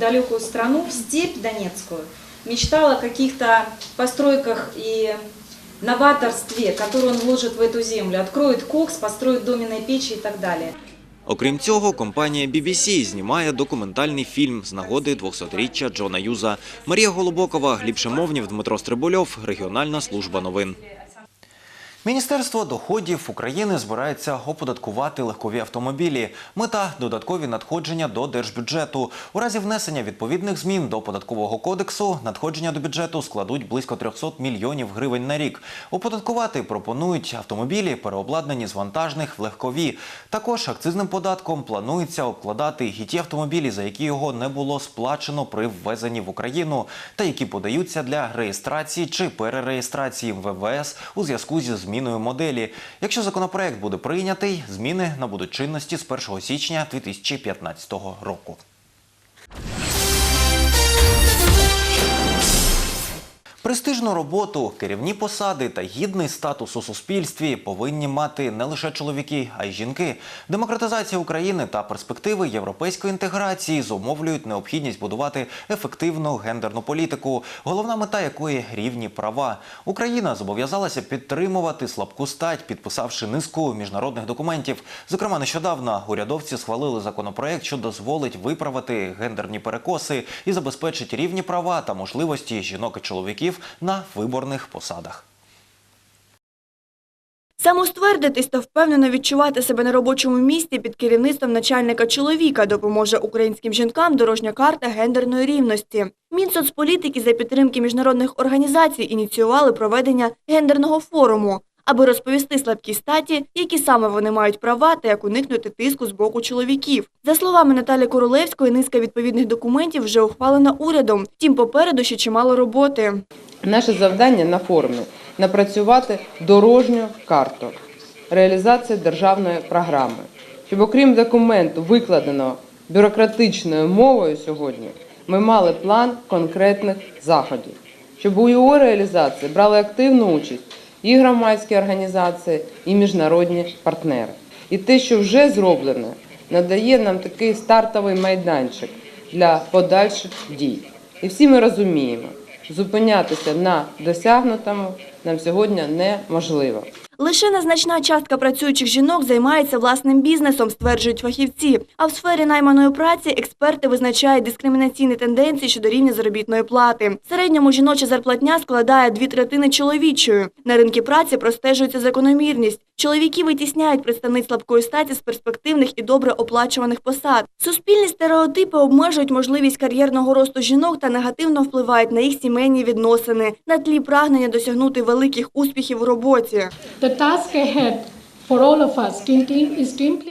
далекую страну, в степь Донецкую, мечтал о каких-то постройках и новаторстве, которое он вложит в эту землю, откроет кокс, построит доменные печи и так далее. Окрім цього, компанія BBC знімає документальний фільм з нагоди 200-річчя Джона Юза. Марія Голубокова, Гліб Шимовнів, Дмитро Стрибульов, Регіональна служба новин. Міністерство доходів України збирається оподаткувати легкові автомобілі. Мета – додаткові надходження до держбюджету. У разі внесення відповідних змін до податкового кодексу надходження до бюджету складуть близько 300 мільйонів гривень на рік. Оподаткувати пропонують автомобілі, переобладнані з вантажних в легкові. Також акцизним податком планується обкладати і ті автомобілі, за які його не було сплачено при ввезенні в Україну, та які подаються для реєстрації чи перереєстрації в ВВС у зв'язку зі зміною моделі. Якщо законопроект буде прийнятий, зміни набудуть чинності з 1 січня 2015 року. Престижну роботу, керівні посади та гідний статус у суспільстві повинні мати не лише чоловіки, а й жінки. Демократизація України та перспективи європейської інтеграції зумовлюють необхідність будувати ефективну гендерну політику, головна мета якої рівні права. Україна зобов'язалася підтримувати слабку стать, підписавши низку міжнародних документів. Зокрема, нещодавно урядовці схвалили законопроект, що дозволить виправити гендерні перекоси і забезпечить рівні права та можливості жінок і чоловіків на виборних посадах. Самоствердитись та впевнено відчувати себе на робочому місці під керівництвом начальника чоловіка допоможе українським жінкам дорожня карта гендерної рівності. Мінсоцполітики за підтримки міжнародних організацій ініціювали проведення гендерного форуму, аби розповісти слабкій статі, які саме вони мають права та як уникнути тиску з боку чоловіків. За словами Наталі Королевської, низка відповідних документів вже ухвалена урядом. Втім, попереду ще чимало роботи. Наше завдання на форумі напрацювати дорожню карту реалізації державної програми, щоб окрім документу, викладеного бюрократичною мовою сьогодні, ми мали план конкретних заходів, щоб у його реалізації брали активну участь і громадські організації, і міжнародні партнери. І те, що вже зроблено, надає нам такий стартовий майданчик для подальших дій. І всі ми розуміємо, зупинятися на досягнутому нам сьогодні неможливо. Лише незначна частка працюючих жінок займається власним бізнесом, стверджують фахівці. А в сфері найманої праці експерти визначають дискримінаційні тенденції щодо рівня заробітної плати. В середньому жіноча зарплатня складає дві третини чоловічої. На ринку праці простежується закономірність. Чоловіки витісняють представниць слабкої статі з перспективних і добре оплачуваних посад. Суспільні стереотипи обмежують можливість кар'єрного росту жінок та негативно впливають на їх сімейні відносини на тлі прагнення досягнути великих успіхів у роботі. The task ahead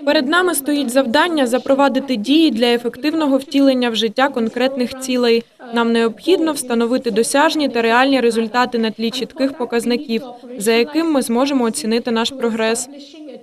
Перед нами стоїть завдання запровадити дії для ефективного втілення в життя конкретних цілей. Нам необхідно встановити досяжні та реальні результати на тлі чітких показників, за яким ми зможемо оцінити наш прогрес.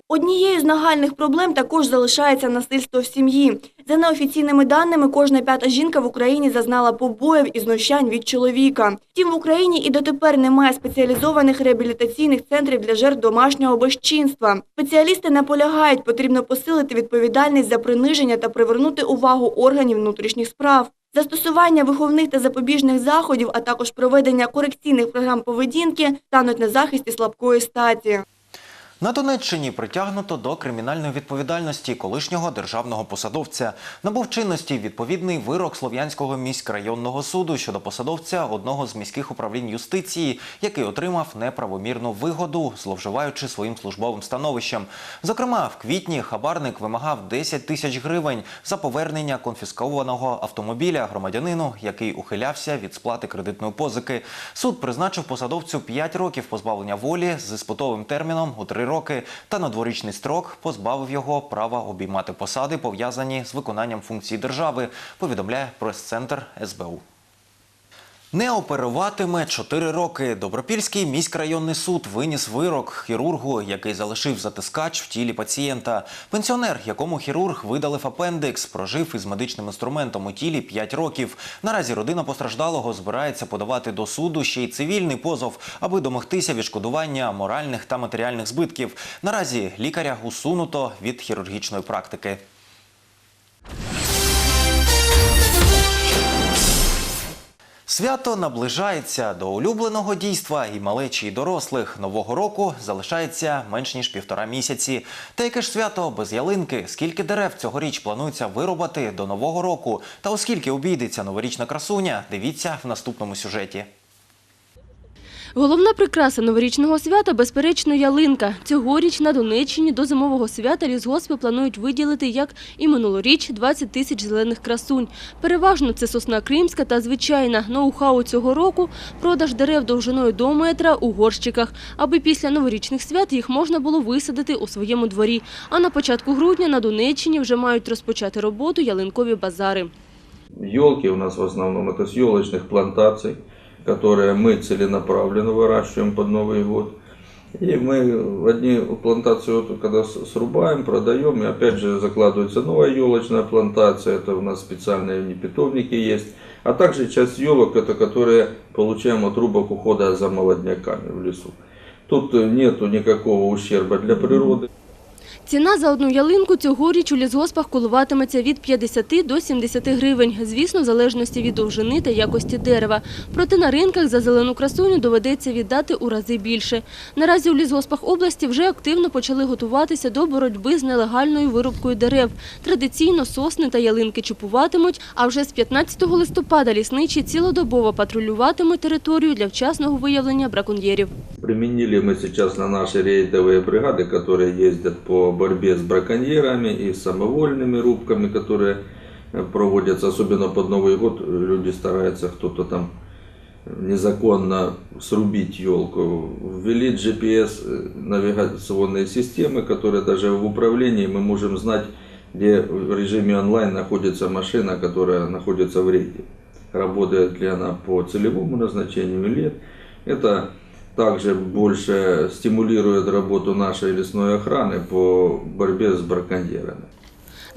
Однією з нагальних проблем також залишається насильство в сім'ї. За неофіційними даними, кожна п'ята жінка в Україні зазнала побоїв і знущань від чоловіка. Втім, в Україні і дотепер немає спеціалізованих реабілітаційних центрів для жертв домашнього безчинства. Спеціалісти наполягають, потрібно посилити відповідальність за приниження та привернути увагу органів внутрішніх справ. Застосування виховних та запобіжних заходів, а також проведення корекційних програм поведінки стануть на захисті слабкої статі. На Донеччині притягнуто до кримінальної відповідальності колишнього державного посадовця. Набув чинності відповідний вирок Слов'янського міськрайонного суду щодо посадовця одного з міських управлінь юстиції, який отримав неправомірну вигоду, зловживаючи своїм службовим становищем. Зокрема, в квітні хабарник вимагав 10 тисяч гривень за повернення конфіскованого автомобіля громадянину, який ухилявся від сплати кредитної позики. Суд призначив посадовцю 5 років позбавлення волі з іспитовим терміном у 3 роки та на дворічний строк позбавив його права обіймати посади, пов'язані з виконанням функцій держави, повідомляє прес-центр СБУ. Не оперуватиме 4 роки. Добропільський міськрайонний суд виніс вирок хірургу, який залишив затискач в тілі пацієнта. Пенсіонер, якому хірург видалив апендикс, прожив із медичним інструментом у тілі 5 років. Наразі родина постраждалого збирається подавати до суду ще й цивільний позов, аби домогтися відшкодування моральних та матеріальних збитків. Наразі лікаря усунуто від хірургічної практики. Свято наближається до улюбленого дійства і малечі, і дорослих. Нового року залишається менш ніж півтора місяці. Та яке ж свято без ялинки? Скільки дерев цьогоріч планується вирубати до нового року? Та оскільки обійдеться новорічна красуня, дивіться в наступному сюжеті. Головна прикраса новорічного свята – безперечно, ялинка. Цьогоріч на Донеччині до зимового свята лісгоспи планують виділити, як і минулоріч, 20 тисяч зелених красунь. Переважно це сосна кримська та звичайна. Ноу-хау цього року – продаж дерев довжиною до метра у горщиках, аби після новорічних свят їх можна було висадити у своєму дворі. А на початку грудня на Донеччині вже мають розпочати роботу ялинкові базари. Елки у нас в основном это с елочных плантаций, которые мы целенаправленно выращиваем под Новый год. И мы одни плантации, вот, когда срубаем, продаем, и опять же закладывается новая елочная плантация, это у нас специальные питомники есть. А также часть елок, это которые получаем от рубок ухода за молодняками в лесу. Тут нету никакого ущерба для природы. Ціна за одну ялинку цьогоріч у лісгоспах коливатиметься від 50 до 70 гривень, звісно, в залежності від довжини та якості дерева. Проте на ринках за зелену красуню доведеться віддати у рази більше. Наразі у лісгоспах області вже активно почали готуватися до боротьби з нелегальною вирубкою дерев. Традиційно сосни та ялинки чіпуватимуть, а вже з 15 листопада лісничі цілодобово патрулюватимуть територію для вчасного виявлення браконьєрів. Применили мы сейчас на наши рейдовые бригады, которые ездят по борьбе с браконьерами и самовольными рубками, которые э, проводятся, особенно под Новый год. Люди стараются, кто-то там незаконно срубить елку. Ввели GPS э, навигационные системы, которые даже в управлении мы можем знать, где в режиме онлайн находится машина, которая находится в рейде. Работает ли она по целевому назначению или нет. Это также больше стимулирует работу нашей лесной охраны по борьбе с браконьерами.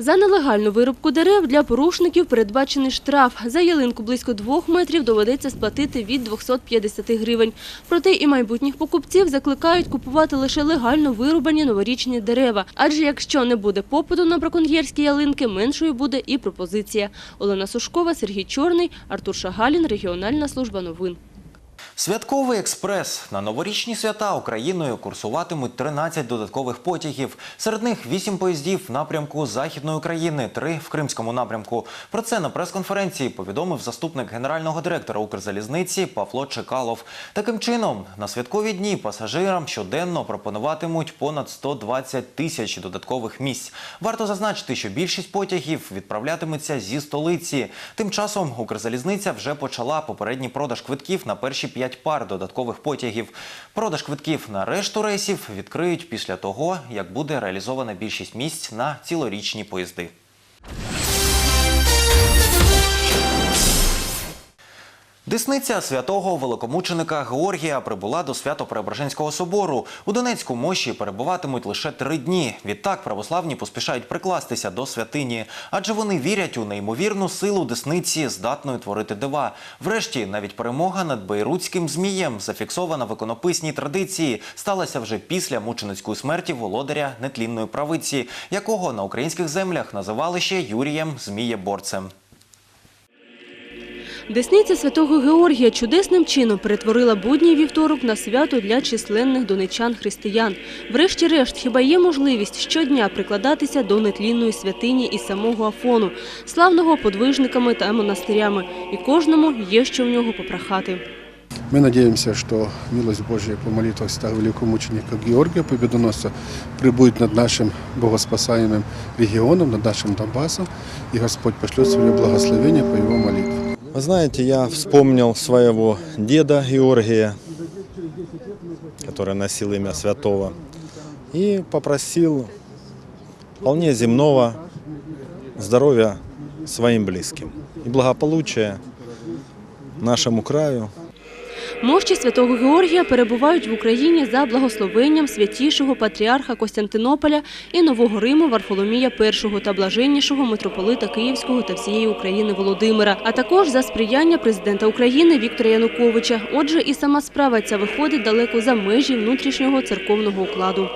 За нелегальну вирубку дерев для порушників передбачений штраф. За ялинку близько двох метрів доведеться сплатити від 250 гривень. Проте і майбутніх покупців закликають купувати лише легально вирубані новорічні дерева. Адже якщо не буде попиту на браконьєрські ялинки, меншою буде і пропозиція. Олена Сушкова, Сергій Чорний, Артур Шагалін, Регіональна служба новин. Святковий експрес на новорічні свята Україною курсуватимуть 13 додаткових потягів. Серед них 8 поїздів в напрямку Західної України, 3 в Кримському напрямку. Про це на прес-конференції повідомив заступник генерального директора Укрзалізниці Павло Чекалов. Таким чином, на святкові дні пасажирам щоденно пропонуватимуть понад 120 тисяч додаткових місць. Варто зазначити, що більшість потягів відправлятиметься зі столиці. Тим часом Укрзалізниця вже почала попередній продаж квитків на перші 5 пар додаткових потягів. Продаж квитків на решту рейсів відкриють після того, як буде реалізована більшість місць на цілорічні поїзди. Десниця святого великомученика Георгія прибула до Свято-Преображенського собору. У Донецьку мощі перебуватимуть лише три дні. Відтак православні поспішають прикластися до святині, адже вони вірять у неймовірну силу десниці, здатної творити дива. Врешті, навіть перемога над Бейрутським змієм, зафіксована в іконописній традиції, сталася вже після мученицької смерті володаря нетлінної правиці, якого на українських землях називали ще Юрієм Змієборцем. Десниця святого Георгія чудесним чином перетворила будній вівторок на свято для численних донечан-християн. Врешті-решт, хіба є можливість щодня прикладатися до нетлінної святині і самого Афону, славного подвижниками та монастирями, і кожному є що в нього попрохати. Мы надеемся, что милость Божья по молитвах святого великого мученика Георгия Победоносца прибудет над нашим богоспасаемым регионом, над нашим Донбассом, и Господь пошлет свое благословение по его молитве. Знаете, я вспомнил своего деда Георгия, который носил имя святого, и попросил вполне земного здоровья своим близким. И благополучия нашему краю, Мощі святого Георгія перебувають в Україні за благословенням святішого патріарха Костянтинополя і Нового Риму Варфоломія І та блаженнішого митрополита Київського та всієї України Володимира, а також за сприяння президента України Віктора Януковича. Отже, і сама справа ця виходить далеко за межі внутрішнього церковного укладу.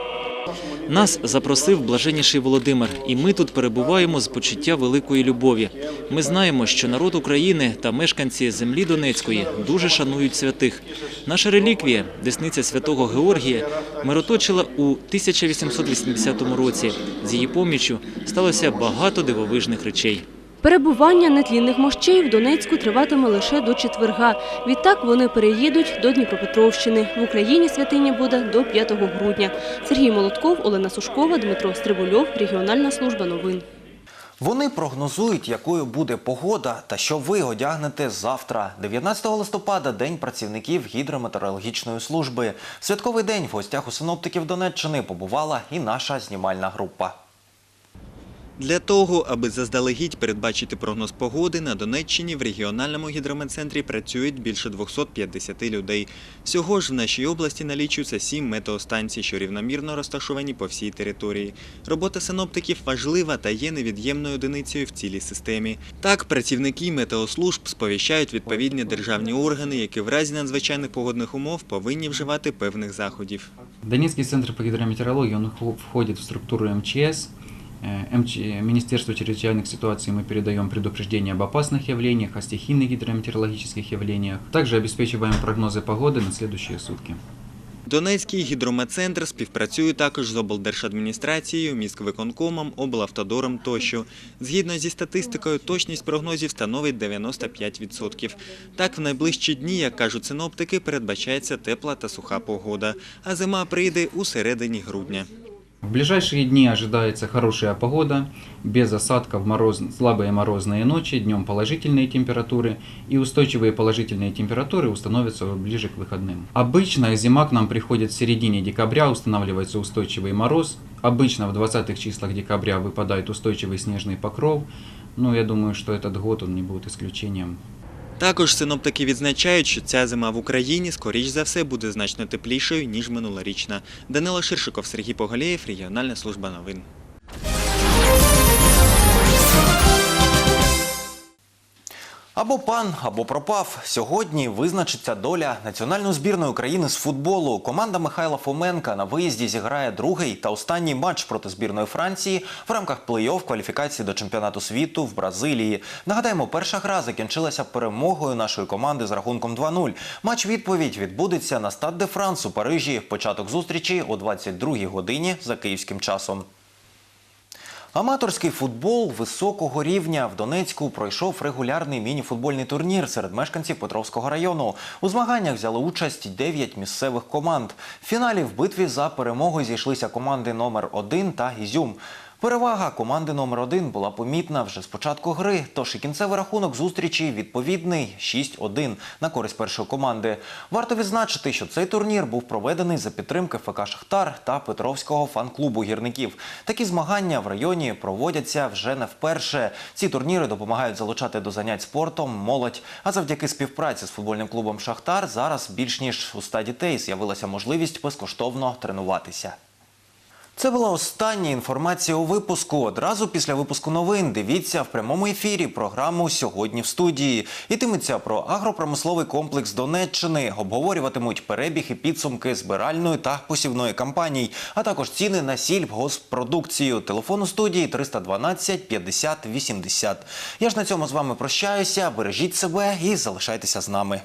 Нас запросив блаженніший Володимир, і ми тут перебуваємо з почуття великої любові. Ми знаємо, що народ України та мешканці землі Донецької дуже шанують святих. Наша реліквія, десниця святого Георгія, мироточила у 1880 році. З її поміччю сталося багато дивовижних речей. Перебування нетлінних мощей в Донецьку триватиме лише до четверга. Відтак вони переїдуть до Дніпропетровщини. В Україні святиня буде до 5 грудня. Сергій Молотков, Олена Сушкова, Дмитро Стрибульов, Регіональна служба новин. Вони прогнозують, якою буде погода та що ви одягнете завтра. 19 листопада день працівників гідрометеорологічної служби. В святковий день в гостях у синоптиків Донеччини побувала і наша знімальна група. Для того, аби заздалегідь передбачити прогноз погоди, на Донеччині в регіональному гідрометцентрі працюють більше 250 людей. Всього ж в нашій області налічується сім метеостанцій, що рівномірно розташовані по всій території. Робота синоптиків важлива та є невід'ємною одиницею в цілій системі. Так, працівники метеослужб сповіщають відповідні державні органи, які в разі надзвичайних погодних умов повинні вживати певних заходів. Донецкий центр по гидрометеорологии, он вхо- входит в структуру МЧС. Э, МЧ... Министерству чрезвычайных ситуаций мы передаем предупреждение об опасных явлениях, о стихийных гидрометеорологических явлениях. Также обеспечиваем прогнозы погоды на следующие сутки. Донецький гідрометцентр співпрацює також з облдержадміністрацією, міськвиконкомом, облавтодором тощо. Згідно зі статистикою, точність прогнозів становить 95%. Так, в найближчі дні, як кажуть синоптики, передбачається тепла та суха погода, а зима прийде у середині грудня. В ближайшие дни ожидается хорошая погода, без осадков, мороз... слабые морозные ночи, днем положительные температуры и устойчивые положительные температуры установятся ближе к выходным. Обычно зима к нам приходит в середине декабря, устанавливается устойчивый мороз. Обычно в 20-х числах декабря выпадает устойчивый снежный покров. Но я думаю, что этот год он не будет исключением. Також синоптики відзначають, що ця зима в Україні, скоріш за все, буде значно теплішою, ніж минулорічна. Данило Ширшиков, Сергій Поголєєв, Регіональна служба новин. Або пан, або пропав. Сьогодні визначиться доля національної збірної України з футболу. Команда Михайла Фоменка на виїзді зіграє другий та останній матч проти збірної Франції в рамках плей-офф кваліфікації до чемпіонату світу в Бразилії. Нагадаємо, перша гра закінчилася перемогою нашої команди з рахунком 2-0. Матч відповідь відбудеться на Стад де Франс у Парижі. Початок зустрічі о 22-й годині за київським часом. Аматорський футбол високого рівня в Донецьку пройшов регулярний міні-футбольний турнір серед мешканців Петровського району. У змаганнях взяли участь 9 місцевих команд. В фіналі в битві за перемогу зійшлися команди номер 1 та Ізюм. Перевага команди номер 1 була помітна вже з початку гри, тож і кінцевий рахунок зустрічі відповідний 6-1 на користь першої команди. Варто відзначити, що цей турнір був проведений за підтримки ФК Шахтар та Петровського фан-клубу гірників. Такі змагання в районі проводяться вже не вперше. Ці турніри допомагають залучати до занять спортом молодь. А завдяки співпраці з футбольним клубом Шахтар зараз більш ніж у 100 дітей з'явилася можливість безкоштовно тренуватися. Це була остання інформація у випуску. Одразу після випуску новин дивіться в прямому ефірі програму Сьогодні в студії. Ітиметься про агропромисловий комплекс Донеччини. Обговорюватимуть перебіг і підсумки збиральної та посівної кампаній, а також ціни на сільгоспродукцію. Телефон у студії 312 50 80. Я ж на цьому з вами прощаюся. Бережіть себе і залишайтеся з нами.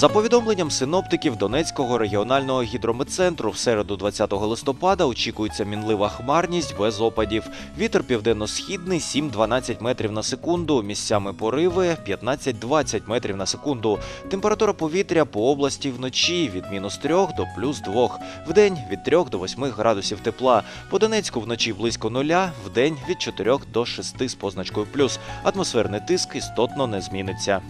За повідомленням синоптиків Донецького регіонального гідрометцентру, в середу 20 листопада очікується мінлива хмарність без опадів. Вітер південно-східний 7-12 метрів на секунду, місцями пориви 15-20 метрів на секунду. Температура повітря по області вночі від мінус 3 до плюс 2. Вдень від 3 до 8 градусів тепла. По Донецьку вночі близько нуля, вдень від 4 до 6 з позначкою плюс. Атмосферний тиск істотно не зміниться.